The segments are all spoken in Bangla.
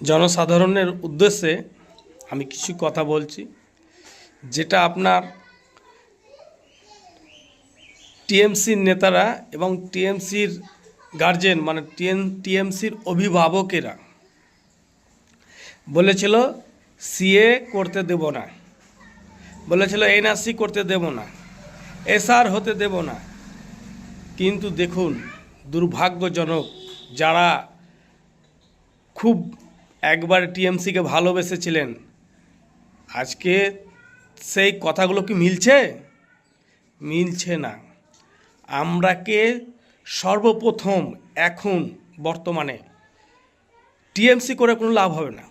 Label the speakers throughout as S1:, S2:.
S1: জনসাধারণের উদ্দেশ্যে আমি কিছু কথা বলছি, যেটা আপনার টিএমসির নেতারা এবং টিএমসির গার্জেন মানে টিএম টিএমসির অভিভাবকেরা বলেছিল, সিএ করতে দেব না। বলেছিল, এনআরসি করতে দেব না। এসআর হতে দেব না। কিন্তু দেখুন, দুর্ভাগ্যজনক যারা খুব একবার টিএমসিকে ভালোবেসেছিলেন। আজকে সেই কথাগুলো কি মিলছে? মিলছে না। আমরাকে সর্বপ্রথম এখন বর্তমানে। টিএমসি করে কোনো লাভ হবে না।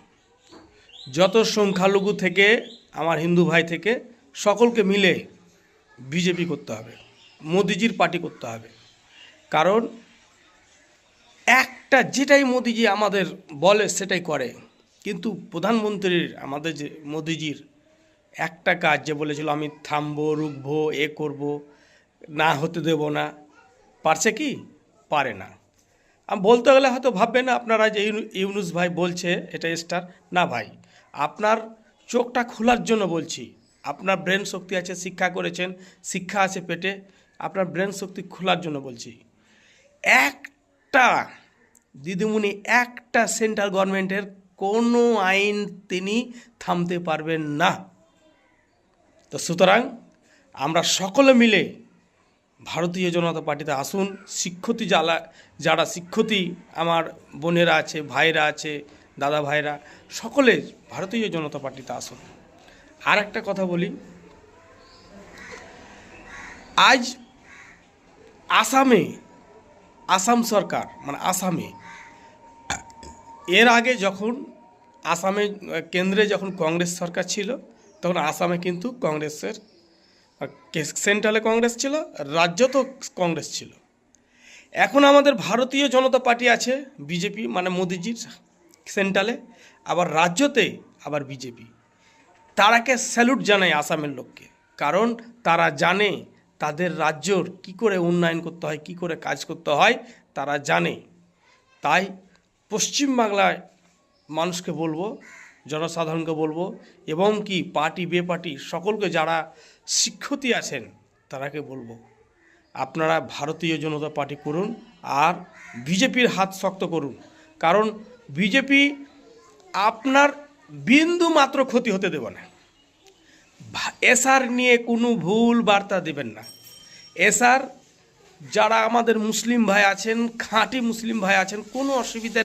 S1: যত সংখ্যালঘু থেকে, আমার হিন্দু ভাই থেকে, সকলকে মিলে বিজেপি করতে হবে, মোদিজির পার্টি করতে হবে। কারণ একটা যেটাই মোদিজি আমাদের বলে, সেটাই করে। কিন্তু প্রধানমন্ত্রীর, আমাদের যে মোদিজির একটা কাজ যে বলেছিল, আমি থামবো, রুখবো, এ করব, না হতে দেব না। পারছে কি? পারে না। আমি, বলতে গেলে হয়তো ভাববেন আপনারা যে ইউনু- ইউনুস ভাই বলছে, এটা স্টার। না ভাই, আপনার চোখটা খোলার জন্য বলছি। আপনার ব্রেন শক্তি আছে, শিক্ষা করেছেন, শিক্ষা আছে পেটে। আপনার ব্রেন শক্তি খোলার জন্য বলছি। একটা দিদিমণি, একটা সেন্ট্রাল গভর্নমেন্টের কোনো আইন তিনি থামতে পারবেন না। তো সুতরাং আমরা সকলে মিলে ভারতীয় জনতা পার্টিতে আসুন। শিক্ষতি যারা যারা শিক্ষতি আমার বোনেরা আছে ভাইরা আছে, দাদা ভাইরা সকলে ভারতীয় জনতা পার্টিতে আসুন। আর একটা কথা বলি। আজ আসামে আসাম সরকার মানে আসামে। এর আগে যখন আসামে, কেন্দ্রে যখন কংগ্রেস সরকার ছিল, তখন আসামে কিন্তু কংগ্রেসের সেন্ট্রালে কংগ্রেস ছিল রাজ্য তো কংগ্রেস ছিল। এখন আমাদের ভারতীয় জনতা পার্টি আছে বিজেপি মানে মোদিজির সেন্ট্রালে, আবার রাজ্যতে আবার বিজেপি। তারাকে স্যালুট জানায় আসামের লোককে, কারণ তারা জানে তাদের রাজ্যর কি করে উন্নয়ন করতে হয়, কি করে কাজ করতে হয়, তারা জানে। তাই পশ্চিমবাংলায় মানুষকে বলব, জনসাধারণকে বলব, এবং কি পার্টি বে পার্টি সকলকে যারা শিক্ষিতী আছেন, তারাকে বলব। আপনারা ভারতীয় জনতা পার্টি করুন আর বিজেপির হাত শক্ত করুন। কারণ বিজেপি আপনার বিন্দু মাত্র ক্ষতি হতে দেবে না। এসআর নিয়ে কোনো ভুল বার্তা দেবেন না। এসআর যারা আমাদের মুসলিম ভাই আছেন, খাঁটি মুসলিম ভাই আছেন, কোনো অসুবিধা